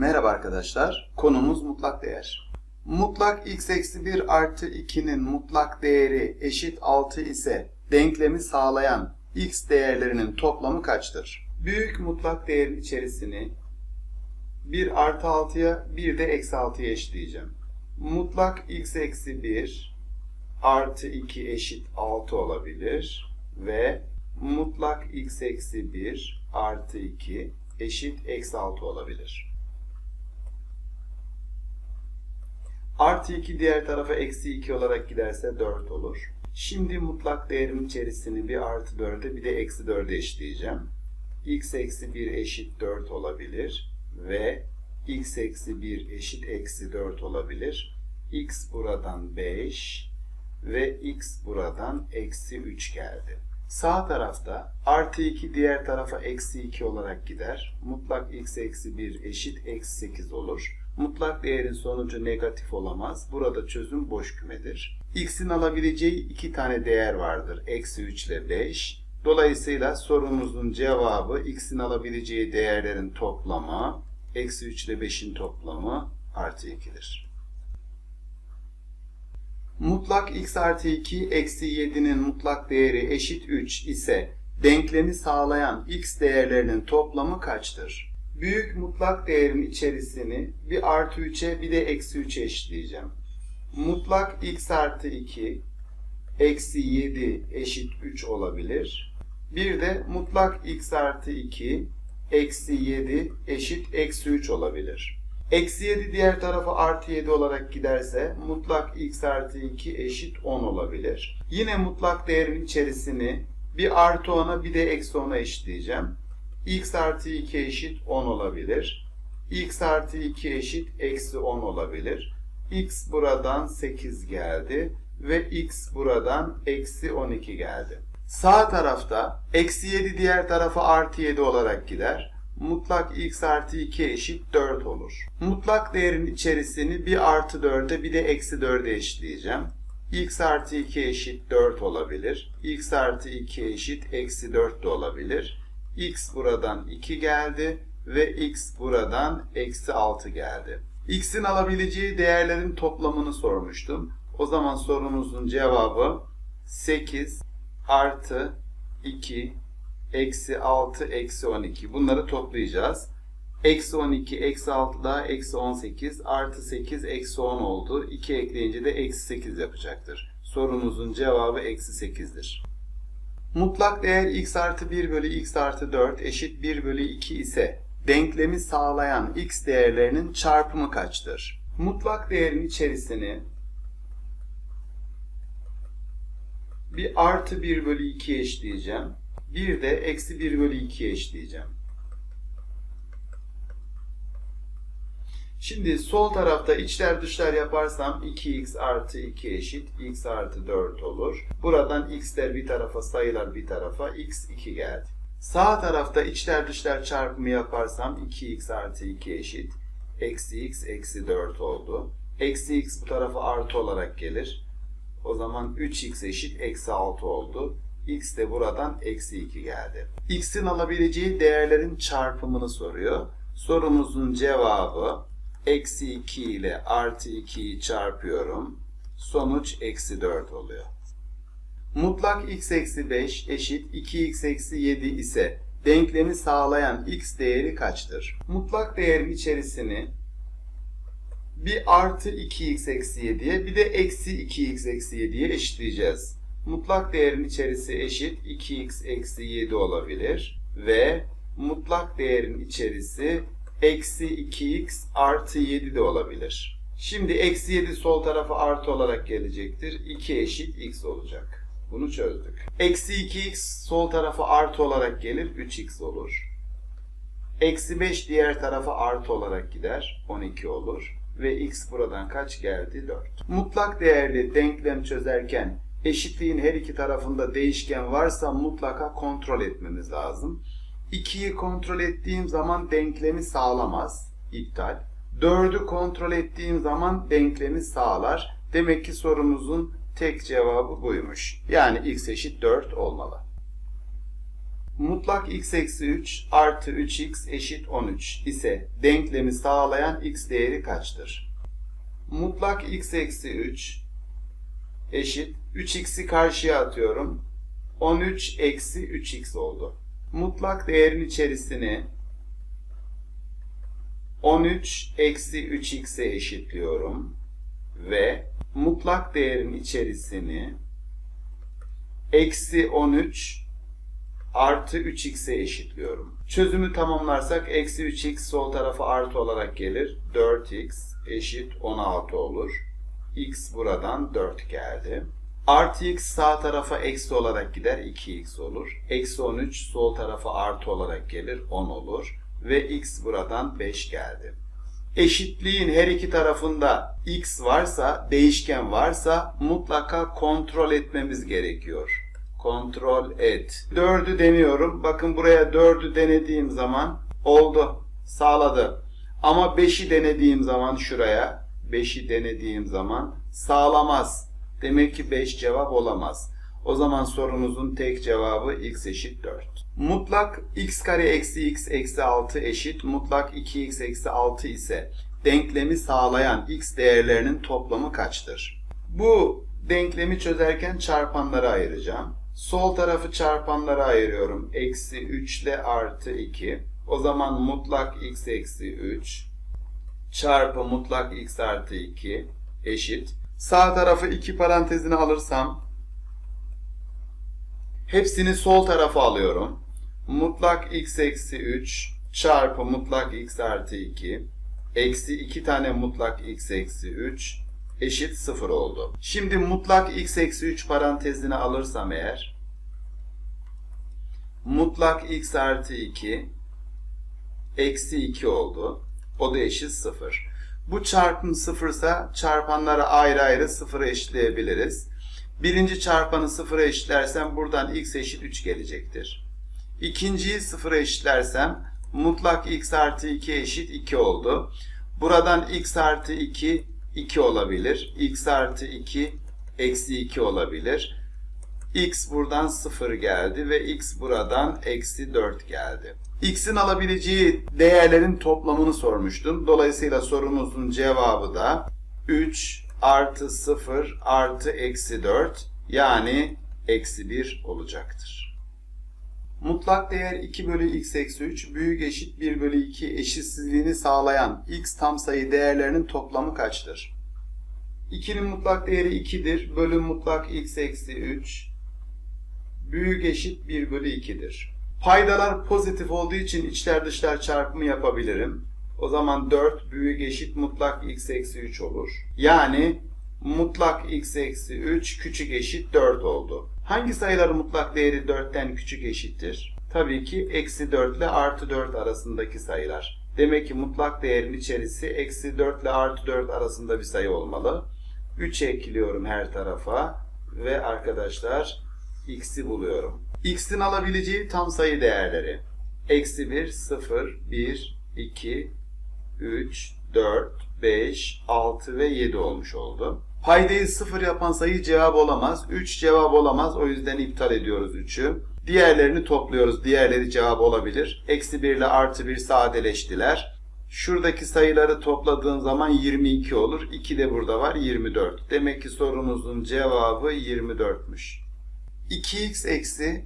Merhaba arkadaşlar. Konumuz mutlak değer. Mutlak x eksi 1 artı 2'nin mutlak değeri eşit 6 ise denklemi sağlayan x değerlerinin toplamı kaçtır? Büyük mutlak değerin içerisini 1 artı 6'ya 1 de eksi 6'ya eşitleyeceğim. Mutlak x eksi 1 artı 2 eşit 6 olabilir ve mutlak x eksi 1 artı 2 eşit eksi 6 olabilir. Artı 2 diğer tarafa eksi 2 olarak giderse 4 olur. Şimdi mutlak değerin içerisini bir artı 4'e bir de eksi 4'e eşitleyeceğim. x eksi 1 eşit 4 olabilir ve x eksi 1 eşit eksi 4 olabilir. x buradan 5 ve x buradan eksi 3 geldi. Sağ tarafta artı 2 diğer tarafa eksi 2 olarak gider. Mutlak x eksi 1 eşit eksi 8 olur. Mutlak değerin sonucu negatif olamaz. Burada çözüm boş kümedir. x'in alabileceği iki tane değer vardır. Eksi 3 ile 5. Dolayısıyla sorumuzun cevabı x'in alabileceği değerlerin toplamı, eksi 3 ile 5'in toplamı artı 2'dir. Mutlak x artı 2 eksi 7'nin mutlak değeri eşit 3 ise denklemi sağlayan x değerlerinin toplamı kaçtır? Büyük mutlak değerin içerisini bir artı 3'e bir de eksi 3'e eşitleyeceğim. Mutlak x artı 2 eksi 7 eşit 3 olabilir. Bir de mutlak x artı 2 eksi 7 eşit eksi 3 olabilir. Eksi 7 diğer tarafa artı 7 olarak giderse mutlak x artı 2 eşit 10 olabilir. Yine mutlak değerin içerisini bir artı 10'a bir de eksi 10'a eşitleyeceğim. X artı 2 eşit 10 olabilir. x artı 2 eşit eksi 10 olabilir. x buradan 8 geldi ve x buradan eksi 12 geldi. Sağ tarafta eksi 7 diğer tarafa artı 7 olarak gider mutlak x artı 2 eşit 4 olur. Mutlak değerin içerisini bir artı 4'e bir de eksi 4'e eşitleyeceğim. x artı 2 eşit 4 olabilir. x artı 2 eşit eksi 4 de olabilir. X buradan 2 geldi ve x buradan eksi 6 geldi. x'in alabileceği değerlerin toplamını sormuştum. O zaman sorumuzun cevabı 8 artı 2 eksi 6, eksi 12. Bunları toplayacağız. Eksi 12, eksi 6 daha eksi 18, artı 8, eksi 10 oldu. 2 ekleyince de eksi 8 yapacaktır. Sorumuzun cevabı eksi 8'dir. Mutlak değer x artı 1 bölü x artı 4 eşit 1 bölü 2 ise denklemi sağlayan x değerlerinin çarpımı kaçtır? Mutlak değerin içerisini bir artı 1 bölü 2 eşleyeceğim. Bir de eksi 1 bölü 2'ye eşleyeceğim. Şimdi sol tarafta içler dışlar yaparsam 2x artı 2 eşit x artı 4 olur. Buradan x'ler bir tarafa sayılar bir tarafa x 2 geldi. Sağ tarafta içler dışlar çarpımı yaparsam 2x artı 2 eşit eksi x eksi 4 oldu. Eksi x bu tarafa artı olarak gelir. O zaman 3x eşit eksi 6 oldu x de buradan eksi 2 geldi. x'in alabileceği değerlerin çarpımını soruyor. Sorumuzun cevabı eksi 2 ile artı 2'yi çarpıyorum. Sonuç eksi 4 oluyor. Mutlak x eksi 5 eşit 2x eksi 7 ise denklemi sağlayan x değeri kaçtır? Mutlak değerin içerisini bir artı 2x eksi 7'ye bir de eksi 2x eksi 7'ye eşitleyeceğiz mutlak değerin içerisi eşit 2x eksi 7 olabilir ve mutlak değerin içerisi eksi 2x artı 7 de olabilir. Şimdi eksi 7 sol tarafa artı olarak gelecektir. 2 eşit x olacak. Bunu çözdük. Eksi 2x sol tarafa artı olarak gelir. 3x olur. Eksi 5 diğer tarafa artı olarak gider. 12 olur. Ve x buradan kaç geldi? 4. Mutlak değerli denklem çözerken eşitliğin her iki tarafında değişken varsa mutlaka kontrol etmemiz lazım. 2'yi kontrol ettiğim zaman denklemi sağlamaz, iptal. 4'ü kontrol ettiğim zaman denklemi sağlar. Demek ki sorumuzun tek cevabı buymuş. Yani x eşit 4 olmalı. mutlak x eksi 3 artı 3x eşit 13 ise denklemi sağlayan x değeri kaçtır? Mutlak x eksi 3 eşit 3x'i karşıya atıyorum. 13 eksi 3x oldu. Mutlak değerin içerisini 13 eksi 3x'e eşitliyorum. Ve mutlak değerin içerisini eksi 13 artı 3x'e eşitliyorum. Çözümü tamamlarsak eksi 3x sol tarafa artı olarak gelir. 4x eşit 16 olur. x buradan 4 geldi. Artı x sağ tarafa eksi olarak gider 2x olur. Eksi 13 sol tarafa artı olarak gelir 10 olur. Ve x buradan 5 geldi. Eşitliğin her iki tarafında x varsa, değişken varsa mutlaka kontrol etmemiz gerekiyor. Kontrol et. 4'ü deniyorum. Bakın buraya 4'ü denediğim zaman oldu. Sağladı. Ama 5'i denediğim zaman şuraya 5'i denediğim zaman sağlamaz. Demek ki 5 cevap olamaz. O zaman sorumuzun tek cevabı x eşit 4. Mutlak x kare eksi x eksi 6 eşit mutlak 2x eksi 6 ise denklemi sağlayan x değerlerinin toplamı kaçtır? Bu denklemi çözerken çarpanlara ayıracağım. Sol tarafı çarpanlara ayırıyorum. Eksi 3 ile artı 2. O zaman mutlak x eksi 3 çarpı mutlak x artı 2 eşit. Sağ tarafı iki parantezine alırsam hepsini sol tarafa alıyorum. Mutlak x eksi 3 çarpı mutlak x artı 2 eksi 2 tane mutlak x eksi 3 eşit 0 oldu. Şimdi mutlak x eksi 3 parantezine alırsam eğer mutlak x artı 2 eksi 2 oldu. O da eşit 0. Bu çarpım 0 ise çarpanları ayrı ayrı 0'a eşitleyebiliriz. Birinci çarpanı 0'a eşitlersem buradan x eşit 3 gelecektir. İkinciyi 0'a eşitlersem mutlak x artı 2 eşit 2 oldu. Buradan x artı 2 2 olabilir. x artı 2 eksi 2 olabilir. X buradan 0 geldi ve x buradan eksi 4 geldi. x'in alabileceği değerlerin toplamını sormuştum. Dolayısıyla sorumuzun cevabı da 3 artı 0 artı eksi 4 yani eksi 1 olacaktır. Mutlak değer 2 bölü x eksi 3 büyük eşit 1 bölü 2 eşitsizliğini sağlayan x tam sayı değerlerinin toplamı kaçtır? 2'nin mutlak değeri 2'dir. Bölü mutlak x eksi 3 büyük eşit 1 bölü 2'dir. Paydalar pozitif olduğu için içler dışlar çarpımı yapabilirim. O zaman 4 büyük eşit mutlak x eksi 3 olur. Yani mutlak x eksi 3 küçük eşit 4 oldu. Hangi sayıların mutlak değeri 4'ten küçük eşittir? Tabii ki eksi 4 ile artı 4 arasındaki sayılar. Demek ki mutlak değerin içerisi eksi 4 ile artı 4 arasında bir sayı olmalı. 3 ekliyorum her tarafa ve arkadaşlar x'i buluyorum. x'in alabileceği tam sayı değerleri. Eksi 1, 0, 1, 2, 3, 4, 5, 6 ve 7 olmuş oldu. Paydayı 0 yapan sayı cevap olamaz. 3 cevap olamaz. O yüzden iptal ediyoruz 3'ü. Diğerlerini topluyoruz. Diğerleri cevap olabilir. Eksi 1 ile artı 1 sadeleştiler. Şuradaki sayıları topladığın zaman 22 olur. 2 de burada var 24. Demek ki sorumuzun cevabı 24'müş. 2x eksi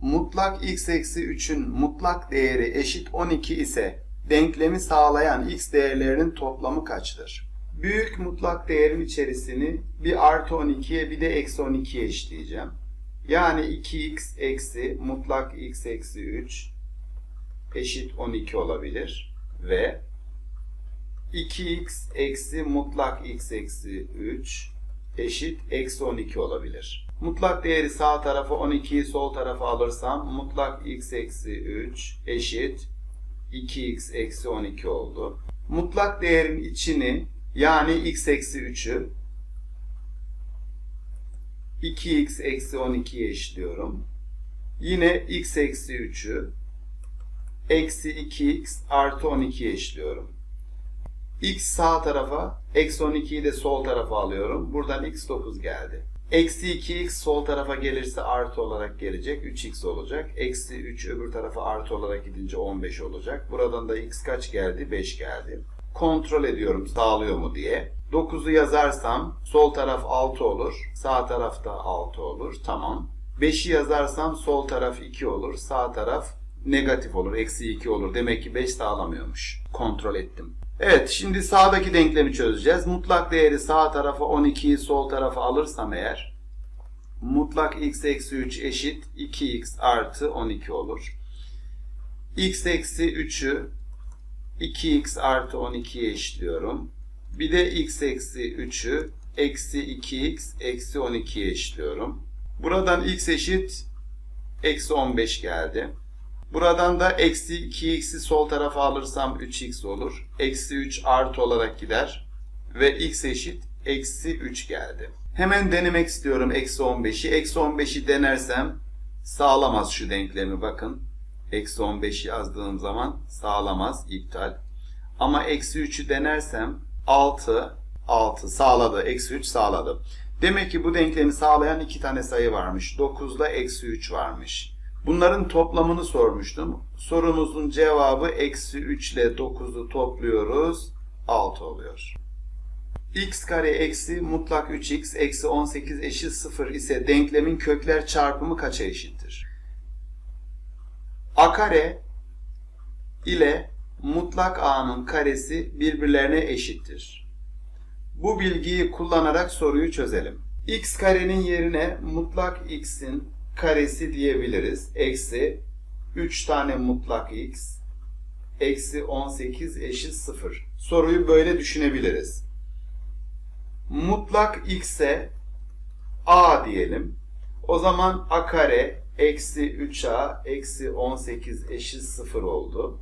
mutlak x eksi 3'ün mutlak değeri eşit 12 ise denklemi sağlayan x değerlerinin toplamı kaçtır? Büyük mutlak değerin içerisini bir artı 12'ye bir de eksi 12'ye eşitleyeceğim. Yani 2x eksi mutlak x eksi 3 eşit 12 olabilir. Ve 2x eksi mutlak x eksi 3 eşit eksi 12 olabilir. Mutlak değeri sağ tarafa 12'yi sol tarafa alırsam mutlak x eksi 3 eşit 2x eksi 12 oldu. Mutlak değerin içini yani x eksi 3'ü 2x eksi 12'ye eşliyorum. Yine x eksi 3'ü eksi 2x artı 12'ye eşliyorum. x sağ tarafa, eksi 12'yi de sol tarafa alıyorum. Buradan x 9 geldi. Eksi 2x sol tarafa gelirse artı olarak gelecek. 3x olacak. Eksi 3 öbür tarafa artı olarak gidince 15 olacak. Buradan da x kaç geldi? 5 geldi. Kontrol ediyorum sağlıyor mu diye. 9'u yazarsam sol taraf 6 olur. Sağ tarafta 6 olur. Tamam. 5'i yazarsam sol taraf 2 olur. Sağ taraf negatif olur. Eksi 2 olur. Demek ki 5 sağlamıyormuş. Kontrol ettim. Evet şimdi sağdaki denklemi çözeceğiz. Mutlak değeri sağ tarafa 12'yi sol tarafa alırsam eğer mutlak x eksi 3 eşit 2x artı 12 olur. x eksi 3'ü 2x artı 12'ye eşliyorum. Bir de x eksi 3'ü eksi 2x eksi 12'ye eşliyorum. Buradan x eşit eksi 15 geldi. Buradan da eksi 2x'i sol tarafa alırsam 3x olur. Eksi 3 artı olarak gider. Ve x eşit eksi 3 geldi. Hemen denemek istiyorum eksi 15'i. Eksi 15'i denersem sağlamaz şu denklemi bakın. Eksi 15 yazdığım zaman sağlamaz, iptal. Ama eksi 3'ü denersem 6, 6 sağladı. Eksi 3 sağladı. Demek ki bu denklemi sağlayan iki tane sayı varmış. 9 ile eksi 3 varmış. Bunların toplamını sormuştum. Sorumuzun cevabı eksi 3 ile 9'u topluyoruz. 6 oluyor. x kare eksi mutlak 3x eksi 18 eşit 0 ise denklemin kökler çarpımı kaça eşittir? a kare ile mutlak a'nın karesi birbirlerine eşittir. Bu bilgiyi kullanarak soruyu çözelim. x karenin yerine mutlak x'in karesi diyebiliriz. Eksi 3 tane mutlak x eksi 18 eşit 0. Soruyu böyle düşünebiliriz. Mutlak x'e a diyelim. O zaman a kare eksi 3a eksi 18 eşit 0 oldu.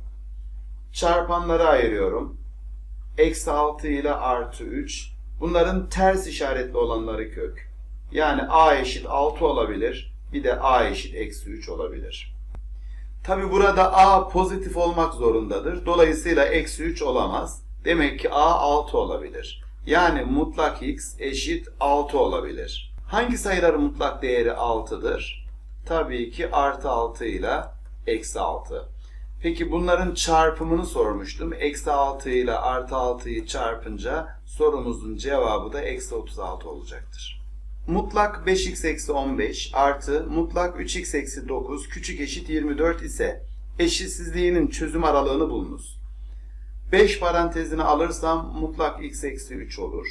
Çarpanları ayırıyorum. Eksi 6 ile artı 3. Bunların ters işaretli olanları kök. Yani a eşit 6 olabilir. Bir de a eşit eksi 3 olabilir. Tabi burada a pozitif olmak zorundadır. Dolayısıyla eksi 3 olamaz. Demek ki a 6 olabilir. Yani mutlak x eşit 6 olabilir. Hangi sayıların mutlak değeri 6'dır? Tabii ki artı 6 ile eksi 6. Peki bunların çarpımını sormuştum. Eksi 6 ile artı 6'yı çarpınca sorumuzun cevabı da eksi 36 olacaktır. Mutlak 5x eksi 15 artı mutlak 3x eksi 9 küçük eşit 24 ise eşitsizliğinin çözüm aralığını bulunuz. 5 parantezini alırsam mutlak x eksi 3 olur.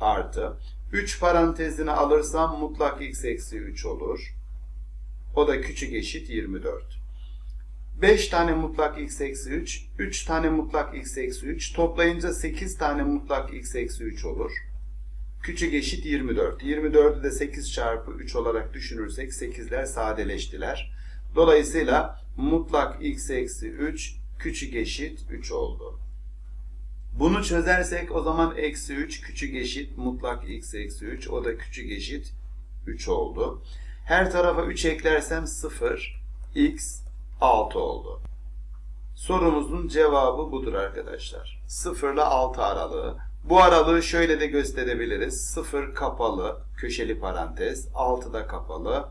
Artı 3 parantezini alırsam mutlak x eksi 3 olur. O da küçük eşit 24. 5 tane mutlak x eksi 3, 3 tane mutlak x eksi 3 toplayınca 8 tane mutlak x eksi 3 olur. Küçük eşit 24. 24'ü de 8 çarpı 3 olarak düşünürsek 8'ler sadeleştiler. Dolayısıyla mutlak x eksi 3 küçük eşit 3 oldu. Bunu çözersek o zaman eksi 3 küçük eşit mutlak x eksi 3 o da küçük eşit 3 oldu. Her tarafa 3 eklersem 0 x 6 oldu. Sorumuzun cevabı budur arkadaşlar. 0 ile 6 aralığı. Bu aralığı şöyle de gösterebiliriz. 0 kapalı, köşeli parantez, 6 da kapalı.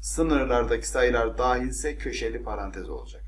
Sınırlardaki sayılar dahilse köşeli parantez olacak.